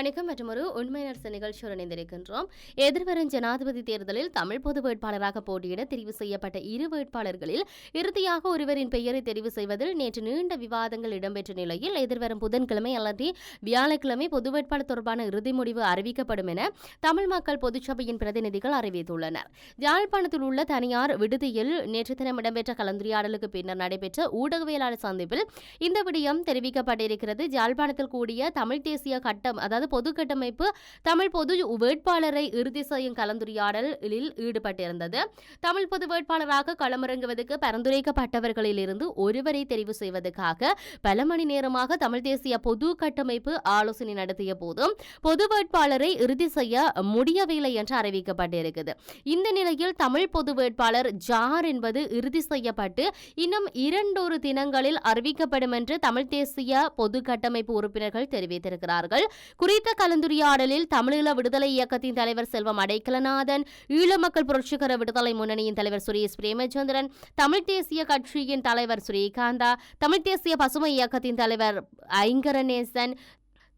வணக்கம் மற்றும் ஒரு உண்மை நர்ச நிகழ்ச்சியுடன் இணைந்திருக்கின்றோம். எதிர்வரும் ஜனாதிபதி தேர்தலில் தமிழ் பொது வேட்பாளராக போட்டியிட தெரிவு செய்யப்பட்ட இரு வேட்பாளர்களில் இறுதியாக ஒருவரின் பெயரை தெரிவு செய்வதில் நேற்று நீண்ட விவாதங்கள் இடம்பெற்ற நிலையில் எதிர்வரும் புதன்கிழமை அல்லது வியாழக்கிழமை பொது வேட்பாளர் தொடர்பான இறுதி முடிவு அறிவிக்கப்படும் என தமிழ் மக்கள் பொதுச்சபையின் பிரதிநிதிகள் அறிவித்துள்ளனர். யாழ்ப்பாணத்தில் உள்ள தனியார் விடுதியில் நேற்று தினம் இடம்பெற்ற கலந்துரையாடலுக்கு பின்னர் நடைபெற்ற ஊடகவியலாளர் சந்திப்பில் இந்த விடயம் தெரிவிக்கப்பட்டிருக்கிறது. யாழ்ப்பாணத்தில் கூடிய தமிழ் தேசிய கட்டம் அதாவது பொது கட்டமைப்பு தமிழ் பொது வேட்பாளரை இறுதி செய்யும் கலந்துரையாடலில் ஈடுபட்டிருந்தது. தமிழ் பொது வேட்பாளராக களமிறங்குவதற்கு பரிந்துரைக்கப்பட்டவர்களில் இருந்து ஒருவரை தெரிவு செய்வதற்காக பல மணி நேரமாக தமிழ் தேசிய பொது கட்டமைப்பு ஆலோசனை நடத்திய போதும் பொது வேட்பாளரை இறுதி செய்ய முடியவில்லை என்று அறிவிக்கப்பட்டிருக்கிறது இந்த நிலையில் தமிழ் பொது வேட்பாளர் ஜார் என்பது இறுதி செய்யப்பட்டு இன்னும் இரண்டொரு தினங்களில் அறிவிக்கப்படும் என்று தமிழ் தேசிய பொது கட்டமைப்பு உறுப்பினர்கள் தெரிவித்திருக்கிறார்கள். குறித்த கலந்துரையாடலில் தமிழீழ விடுதலை இயக்கத்தின் தலைவர் செல்வம் அடைக்கலநாதன் ஈழ மக்கள் புரட்சிகர விடுதலை முன்னணியின் தலைவர் சுரேஷ் பிரேமச்சந்திரன் தமிழ் தேசிய கட்சியின் தலைவர் ஸ்ரீகாந்தா தமிழ் தேசிய பசுமை இயக்கத்தின் தலைவர் ஐங்கரநேசன்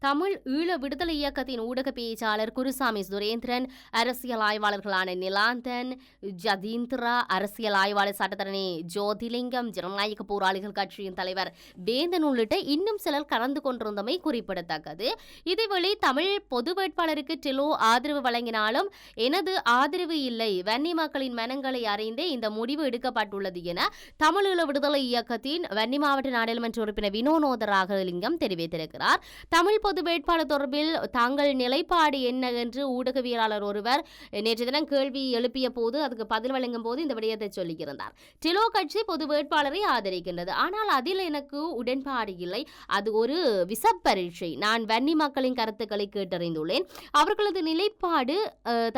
தமிழ் ஈழ விடுதலை இயக்கத்தின் ஊடக பேச்சாளர் குருசாமி சுரேந்திரன் அரசியல் ஆய்வாளர்களான நிலாந்தன் ஜதீந்திரா அரசியல் ஆய்வாளர் சட்டத்தரணி ஜோதிலிங்கம் ஜனநாயக போராளிகள் கட்சியின் தலைவர் வேந்தன் உள்ளிட்ட இன்னும் சிலர் கலந்து கொண்டிருந்தமை குறிப்பிடத்தக்கது. இதேவேளை தமிழ் பொது வேட்பாளருக்கு டெலோ ஆதரவு வழங்கினாலும் எனது ஆதரவு இல்லை. வன்னி மக்களின் மனங்களை அறிந்தே இந்த முடிவு எடுக்கப்பட்டுள்ளது என தமிழீழ விடுதலை இயக்கத்தின் வன்னி மாவட்ட நாடாளுமன்ற உறுப்பினர் வினோநோத ராகலிங்கம் தெரிவித்திருக்கிறார். தமிழ் பொது வேட்பாளர் தொடர்பில் தாங்கள் நிலைப்பாடு என்ன என்று ஊடகவியலாளர் ஒருவர் நேற்று தினம் கேள்வி எழுப்பிய போது அதுக்கு பதில் வழங்கும் போது இந்த விடயத்தை சொல்லியிருந்தார். டிலோ கட்சி பொது வேட்பாளரை ஆதரிக்கின்றது. ஆனால் அதில் எனக்கு உடன்பாடு இல்லை. அது ஒரு விசப்பரீட்சை. நான் வன்னி மக்களின் கருத்துக்களை கேட்டறிந்துள்ளேன். அவர்களது நிலைப்பாடு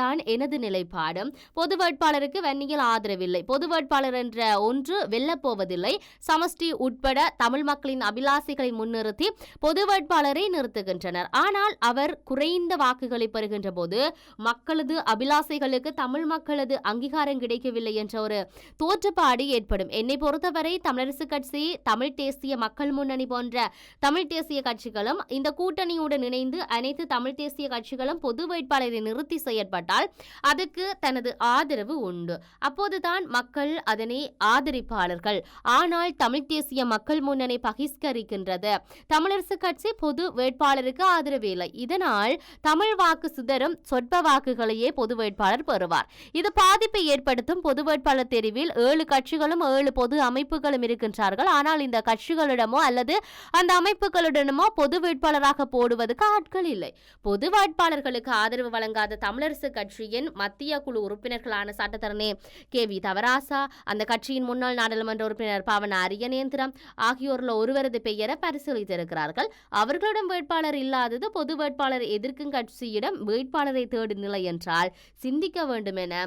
தான் எனது நிலைப்பாடு பொது வேட்பாளருக்கு வன்னியில் ஆதரவில்லை. பொது வேட்பாளர் என்ற ஒன்று வெல்லப்போவதில்லை. சமஷ்டி உட்பட தமிழ் மக்களின் அபிலாசைகளை முன்னிறுத்தி பொது வேட்பாளரை வருகின்றனர் ஆனால் அவர் குறைந்த வாக்குகளை பெறுகின்ற போது மக்களது அபிலாசைகளுக்கு தமிழ் மக்களது அங்கீகாரம் கிடைக்கவில்லை என்ற ஒரு தோற்றப்பாடு ஏற்படும். என்னை பொறுத்தவரை தமிழரசு கட்சி தமிழ் தேசிய மக்கள் முன்னணி போன்ற தமிழ் தேசிய கட்சிகளும் இந்த கூட்டணியுடன் இணைந்து அனைத்து தமிழ் தேசிய கட்சிகளும் பொது வேட்பாளரை நிறுத்தி செயற்பட்டால் அதுக்கு தனது ஆதரவு உண்டு. அப்போதுதான் மக்கள் அதனை ஆதரிப்பாளர்கள். ஆனால் தமிழ் தேசிய மக்கள் முன்னணி பகிஷ்கரிக்கின்றது தமிழரசு கட்சி பொது வேட்பாளர் வேட்பாளருக்கு ஆதரவு இல்லை. இதனால் தமிழ் வாக்கு சிதறும் சொற்ப வாக்குகளையே பொது வேட்பாளர் பெறுவார். இது பாதிப்பை ஏற்படுத்தும் பொது வேட்பாளர் தெரிவில் ஏழு கட்சிகளும் ஏழு பொது அமைப்புகளும் இருக்கின்றார்கள். ஆனால் இந்த கட்சிகளிடமோ அல்லது அந்த அமைப்புகளுடனுமோ பொது வேட்பாளராக போடுவதற்கு ஆட்கள் இல்லை. பொது வேட்பாளர்களுக்கு ஆதரவு வழங்காத தமிழரசு கட்சியின் மத்திய குழு உறுப்பினர்களான சட்டத்தரணி கே வி தவராசா அந்த கட்சியின் முன்னாள் நாடாளுமன்ற உறுப்பினர் பாவன அரியநேந்திரம் ஆகியோரில் ஒருவரது பெயரை பரிசீலித்திருக்கிறார்கள். அவர்களிடம் வேட்பாளர் வேட்பாளர் இல்லாதது பொது வேட்பாளர் எதிர்க்கும் கட்சியிடம் வேட்பாளரை தேடும் நிலை என்றால் சிந்திக்க வேண்டும் என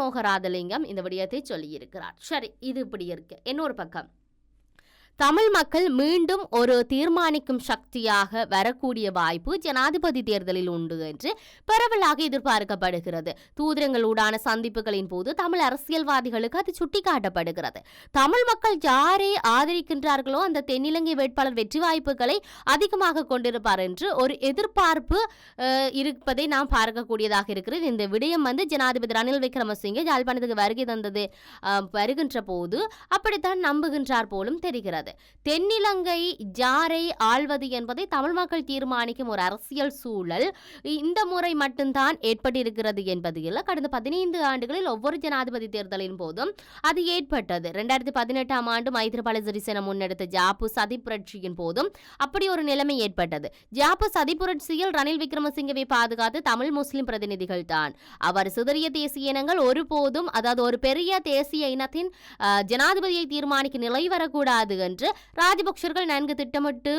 நோகராதலிங்கம் இந்த விடயத்தை சொல்லியிருக்கிறார். சரி இது இப்படி இருக்கு. இன்னொரு பக்கம். தமிழ் மக்கள் மீண்டும் ஒரு தீர்மானிக்கும் சக்தியாக வரக்கூடிய வாய்ப்பு ஜனாதிபதி தேர்தலில் உண்டு என்று பரவலாக எதிர்பார்க்கப்படுகிறது. தூதரங்களூடான சந்திப்புகளின் போது தமிழ் அரசியல்வாதிகளுக்கு அது சுட்டிக்காட்டப்படுகிறது. தமிழ் மக்கள் யாரை ஆதரிக்கின்றார்களோ அந்த தென்னிலங்கை வேட்பாளர் வெற்றி வாய்ப்புகளை அதிகமாக கொண்டிருப்பார் என்று ஒரு எதிர்பார்ப்பு இருப்பதை நாம் பார்க்கக்கூடியதாக இருக்கிறது. இந்த விடயம் வந்து ஜனாதிபதி ரணில் விக்ரமசிங்கே யாழ்ப்பாணத்துக்கு வருகை தந்தது வருகின்ற போது அப்படித்தான் நம்புகின்றார் போலும் தெரிகிறது. தென்னிலங்கை ஜாரை ஆள்வது என்பதை தமிழ் மக்கள் தீர்மானிக்கும் ஒரு அரசியல் சூழல் இந்த முறை மட்டும்தான் ஏற்பட்டிருக்கிறது என்பது இல்லை கடந்த பதினைந்து ஆண்டுகளில் ஒவ்வொரு ஜனாதிபதி தேர்தலின் போதும் அது ஏற்பட்டது. ரெண்டாயிரத்தி பதினெட்டாம் ஆண்டு மைத்ரிபால சிறிசேன முன்னெடுத்த ஜாப்பு சதி புரட்சியின் போதும் அப்படி ஒரு நிலைமை ஏற்பட்டது. ஜாப்பு சதி புரட்சியில் ரணில் விக்ரமசிங்கவை பாதுகாத்து தமிழ் முஸ்லிம் பிரதிநிதிகள் தான். அவர் சிதறிய தேசிய இனங்கள் ஒருபோதும் அதாவது ஒரு பெரிய தேசிய இனத்தின் ஜனாதிபதியை தீர்மானிக்க நிலை வரக்கூடாது என்று ராஜபக்சர்கள் நன்கு திட்டமிட்டு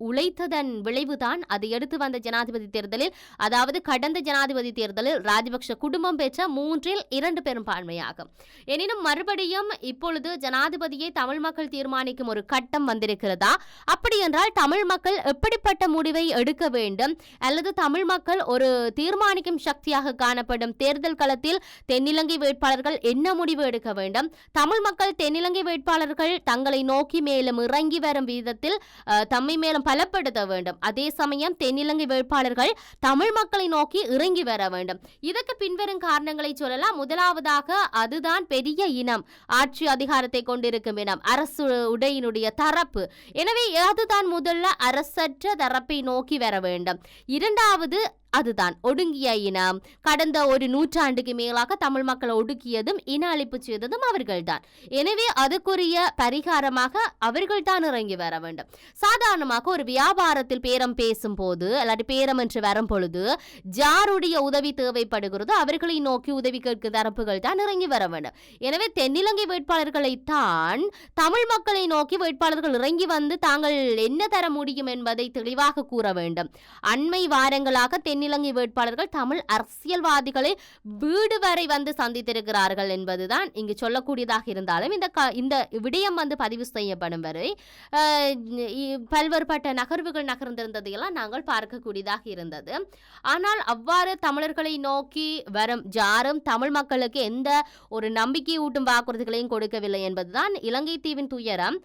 உழைத்ததன் விளைவுதான் அதை எடுத்து வந்த ஜனாதிபதி தேர்தலில் அதாவது கடந்த ஜனாதிபதி தேர்தலில் ராஜபக்ஷ குடும்பம் பெற்ற மூன்றில் இரண்டு பெரும்பான்மையாகும் எனினும் மறுபடியும் இப்பொழுது ஜனாதிபதியை தமிழ் மக்கள் தீர்மானிக்கும் ஒரு கட்டம் வந்திருக்கிறதா? அப்படி என்றால் தமிழ் மக்கள் எப்படிப்பட்ட முடிவை எடுக்க வேண்டும்? அல்லது தமிழ் மக்கள் ஒரு தீர்மானிக்கும் சக்தியாக காணப்படும் தேர்தல் களத்தில் தென்னிலங்கை வேட்பாளர்கள் என்ன முடிவு எடுக்க வேண்டும்? தமிழ் மக்கள் தென்னிலங்கை வேட்பாளர்கள் தங்களை நோக்கி மேலும் இறங்கி வரும் விதத்தில் தம்மை மேலும் பலப்படுத்த வேண்டும். அதே சமயம் தென்னிலங்கை வேட்பாளர்கள் தமிழ் மக்களை நோக்கி இறங்கி வர வேண்டும். இதற்கு பின்வரும் காரணங்களை சொல்லலாம். முதலாவதாக அதுதான் பெரிய இனம். ஆட்சி அதிகாரத்தை கொண்டிருக்கும் இனம். அரசு உடையினுடைய தரப்பு. எனவே அதுதான் முதல்ல அரசற்ற தரப்பை நோக்கி வர வேண்டும். இரண்டாவது அதுதான் ஒடுங்கிய இனம். கடந்த ஒரு நூற்றாண்டுக்கு மேலாக தமிழ் மக்களை ஒடுக்கியதும் இன அழிப்பு செய்ததும் அவர்கள்தான். எனவே அதுக்குரிய பரிகாரமாக அவர்கள்தான் இறங்கி வர வேண்டும். சாதாரணமாக ஒரு வியாபாரத்தில் பேரம் பேசும் போது அல்லாட்டி பேரம் என்று வரும் பொழுது ஜாருடைய உதவி தேவைப்படுகிறது அவர்களை நோக்கி உதவி கேட்க தரப்புகள் தான் இறங்கி வர வேண்டும். எனவே தென்னிலங்கை வேட்பாளர்களை தான் தமிழ் மக்களை நோக்கி வேட்பாளர்கள் இறங்கி வந்து தாங்கள் என்ன தர முடியும் என்பதை தெளிவாக கூற வேண்டும். அண்மை வாரங்களாக தென்னிலங்கை வேட்பாளர்கள் தமிழ் அரசியல்வாதிகளை வீடு வரை வந்து சந்தித்திருக்கிறார்கள் என்பதுதான் இங்கு சொல்லக்கூடியதாக இருந்தாலும் இந்த க- இந்த விடயம் வந்து பதிவு செய்யப்படும் வரை பல்வேறுபட்ட நகர்வுகள் நகர்ந்திருந்ததையெல்லாம் நாங்கள் பார்க்கக்கூடியதாக இருந்தது. ஆனால் அவ்வாறு தமிழர்களை நோக்கி வரும் யாரும் தமிழ் மக்களுக்கு எந்த ஒரு நம்பிக்கை ஊட்டும் வாக்குறுதிகளையும் கொடுக்கவில்லை என்பதுதான் இலங்கை தீவின் துயரம்.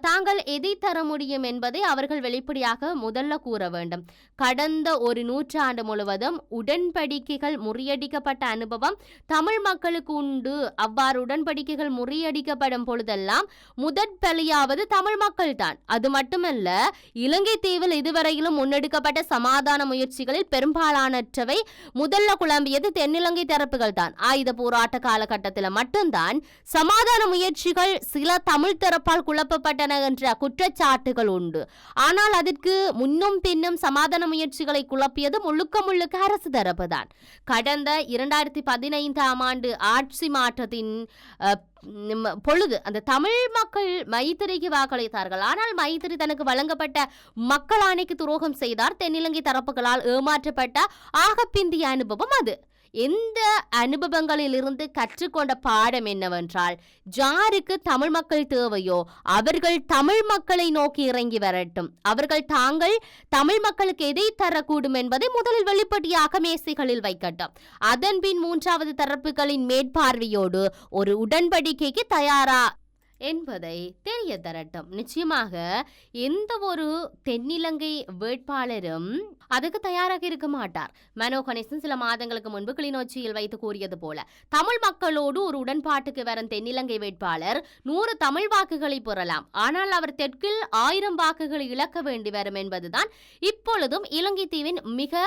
தாங்கள் எதை தர முடியும் என்பதை அவர்கள் வெளிப்படையாக முதல்ல கூற வேண்டும். கடந்த ஒரு நூற்றாண்டு முழுவதும் உடன்படிக்கைகள் முறியடிக்கப்பட்ட அனுபவம் தமிழ் மக்களுக்கு உண்டு. அவ்வாறு உடன்படிக்கைகள் முறியடிக்கப்படும் பொழுதெல்லாம் முதற் பலியாவது தமிழ் மக்கள்தான். அது மட்டுமல்ல இலங்கை தீவில் இதுவரையிலும் முன்னெடுக்கப்பட்ட சமாதான முயற்சிகளில் பெரும்பாலானற்றவை முதல்ல குழம்பியது தென்னிலங்கை தரப்புகள் தான் ஆயுத போராட்ட காலகட்டத்தில் மட்டும்தான் சமாதான முயற்சிகள் சில தமிழ் தரப்பால் குழப்பப்பட்டன என்ற குற்றச்சாட்டுகள் உண்டு. ஆனால் அதற்கு முன்னும் பின்னும் சமாதான முயற்சிகளை குழப்பியது முழுக்க முழுக்க அரசு தரப்பு தான் கடந்த இரண்டாயிரத்தி பதினைந்தாம் ஆண்டு ஆட்சி மாற்றத்தின் பொழுது அந்த தமிழ் மக்கள் மைத்திரிக்கு வாக்களித்தார்கள். ஆனால் மைத்திரி தனக்கு வழங்கப்பட்ட மக்கள் ஆணைக்கு துரோகம் செய்தார். தென்னிலங்கை தரப்புகளால் ஏமாற்றப்பட்ட ஆகப்பிந்திய அனுபவம் அது. எந்த அனுபவங்களிலிருந்து கற்றுக்கொண்ட பாடம் என்னவென்றால் ஜாருக்கு தமிழ் மக்கள் தேவையோ அவர்கள் தமிழ் மக்களை நோக்கி இறங்கி வரட்டும். அவர்கள் தாங்கள் தமிழ் மக்களுக்கு எதை தரக்கூடும் என்பதை முதலில் வெளிப்படையாக மேசைகளில் வைக்கட்டும். அதன்பின் மூன்றாவது தரப்புகளின் மேற்பார்வையோடு ஒரு உடன்படிக்கைக்கு தயாரா என்பதை தெரிய தரட்டும் நிச்சயமாக எந்த ஒரு தென்னிலங்கை வேட்பாளரும் அதுக்கு தயாராக இருக்க மாட்டார். மனோ கணேசன் சில மாதங்களுக்கு முன்பு கிளிநொச்சியில் வைத்து கூறியது போல தமிழ் மக்களோடு ஒரு உடன்பாட்டுக்கு வரும் தென்னிலங்கை வேட்பாளர் நூறு தமிழ் வாக்குகளை பெறலாம். ஆனால் அவர் தெற்கில் ஆயிரம் வாக்குகளை இழக்க வேண்டி வரும் என்பதுதான் இப்பொழுதும் இலங்கை தீவின் மிக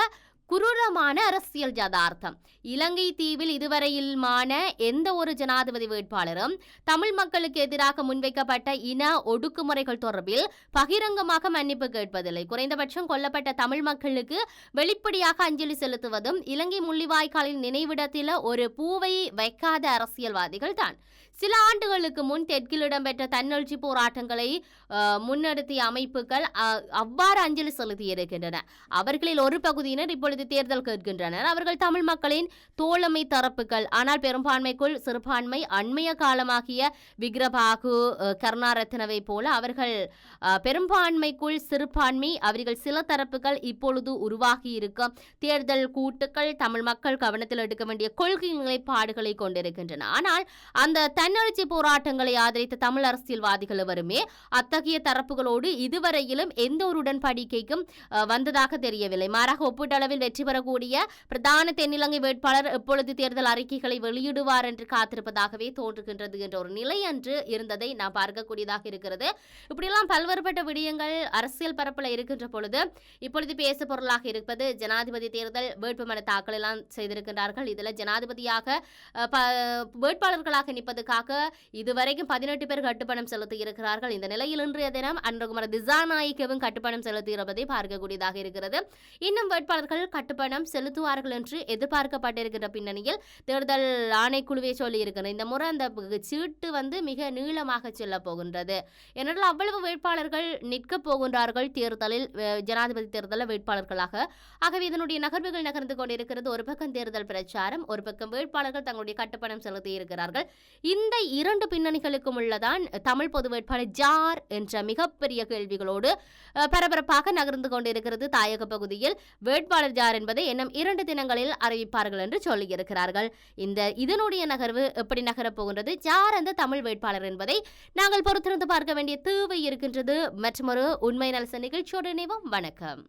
குரூரமான அரசியல் யதார்த்தம். இலங்கை தீவில் இதுவரையிலுமான எந்த ஒரு ஜனாதிபதி வேட்பாளரும் தமிழ் மக்களுக்கு எதிராக முன்வைக்கப்பட்ட இன ஒடுக்குமுறைகள் தொடர்பில் பகிரங்கமாக மன்னிப்பு கேட்பதில்லை. குறைந்தபட்சம் கொல்லப்பட்ட தமிழ் மக்களுக்கு வெளிப்படையாக அஞ்சலி செலுத்துவதும் இலங்கை முள்ளிவாய்க்காலின் நினைவிடத்தில் ஒரு பூவை வைக்காத அரசியல்வாதிகள் தான் சில ஆண்டுகளுக்கு முன் தெற்கில் இடம்பெற்ற தன்னெழுச்சி போராட்டங்களை முன்னெடுத்திய அமைப்புகள் அவ்வாறு அஞ்சலி செலுத்தியிருக்கின்றன அவர்களில் ஒரு பகுதியினர் இப்பொழுது தேர்தல் கேட்கின்றனர். அவர்கள் தமிழ் மக்களின் தோழமை தரப்புகள். ஆனால் பெரும்பான்மைக்குள் சிறுபான்மை அண்மைய காலமாகிய விக்ரபாகு கருணாரத்னவை போல அவர்கள் பெரும்பான்மைக்குள் சிறுபான்மை அவர்கள் சில தரப்புகள் இப்பொழுது உருவாகி இருக்க தேர்தல் கூட்டுக்கள் தமிழ் மக்கள் கவனத்தில் எடுக்க வேண்டிய கொள்கை நிலைப்பாடுகளை கொண்டிருக்கின்றன. ஆனால் அந்த தன்னெழுச்சி போராட்டங்களை ஆதரித்த தமிழ் அரசியல்வாதிகள் எவருமே அத்தகைய தரப்புகளோடு இதுவரையிலும் எந்த ஒரு உடன்படிக்கைக்கும் வந்ததாக தெரியவில்லை. மாறாக ஒப்பீட்டளவில் வெற்றி பெறக்கூடிய பிரதான தென்னிலங்கை வேட்பாளர் எப்பொழுது தேர்தல் அறிக்கைகளை வெளியிடுவார் என்று காத்திருப்பதாகவே தோன்றுகின்றது என்ற ஒரு நிலை அன்று இருந்ததை நாம் பார்க்கக்கூடியதாக இருக்கிறது. இப்படியெல்லாம் பல்வேறுபட்ட விடயங்கள் அரசியல் பரப்பில் இருக்கின்ற பொழுது இப்பொழுது பேசு பொருளாக இருப்பது ஜனாதிபதி தேர்தல் வேட்புமனு தாக்கல் எல்லாம் செய்திருக்கின்றார்கள். இதில் ஜனாதிபதியாக வேட்பாளர்களாக ப- வேட்பாளர்களாக இதுவரைக்கும் பதினெட்டு பேர் கட்டுப்பணம் செலுத்தி இருக்கிறார்கள். இந்த நிலையில் இன்றைய தினம் அன்றகுமார் திசாநாயக்கவும் கட்டுப்பணம் செலுத்தியிருப்பதை பார்க்கக்கூடியதாக இருக்கிறது. இன்னும் வேட்பாளர்கள் கட்டுப்பணம் செலுத்துவார்கள் என்று எதிர்பார்க்கப்பட்டிருக்கிற பின்னணியில் தேர்தல் ஆணைக்குழுவே சொல்லி இந்த முறை அந்த சீட்டு வந்து மிக நீளமாக செல்ல போகின்றது. ஏனென்றால் அவ்வளவு வேட்பாளர்கள் நிற்கப் போகின்றார்கள் தேர்தலில் ஜனாதிபதி தேர்தலில் வேட்பாளர்களாக. ஆகவே இதனுடைய நகர்வுகள் நகர்ந்து கொண்டிருக்கிறது. ஒரு பக்கம் தேர்தல் பிரச்சாரம் ஒரு பக்கம் வேட்பாளர்கள் தங்களுடைய கட்டுப்பணம் செலுத்தி இருக்கிறார்கள் இந்த இரண்டு பின்னணிகளுக்கும் உள்ளதான் தமிழ் பொது வேட்பாளர் ஜார் என்ற மிகப்பெரிய கேள்விகளோடு பரபரப்பாக நகர்ந்து கொண்டிருக்கிறது தாயக பகுதியில். வேட்பாளர் ஜார் என்பதை இன்னும் இரண்டு தினங்களில் அறிவிப்பார்கள் என்று சொல்லியிருக்கிறார்கள். இந்த இதனுடைய நகர்வு எப்படி நகரப் போகின்றது? அந்த தமிழ் வேட்பாளர் என்பதை நாங்கள் பொறுத்திருந்து பார்க்க வேண்டிய தேவை இருக்கின்றது. மற்றொரு உண்மை நலச நிகழ்ச்சியோடு நினைவும் வணக்கம்.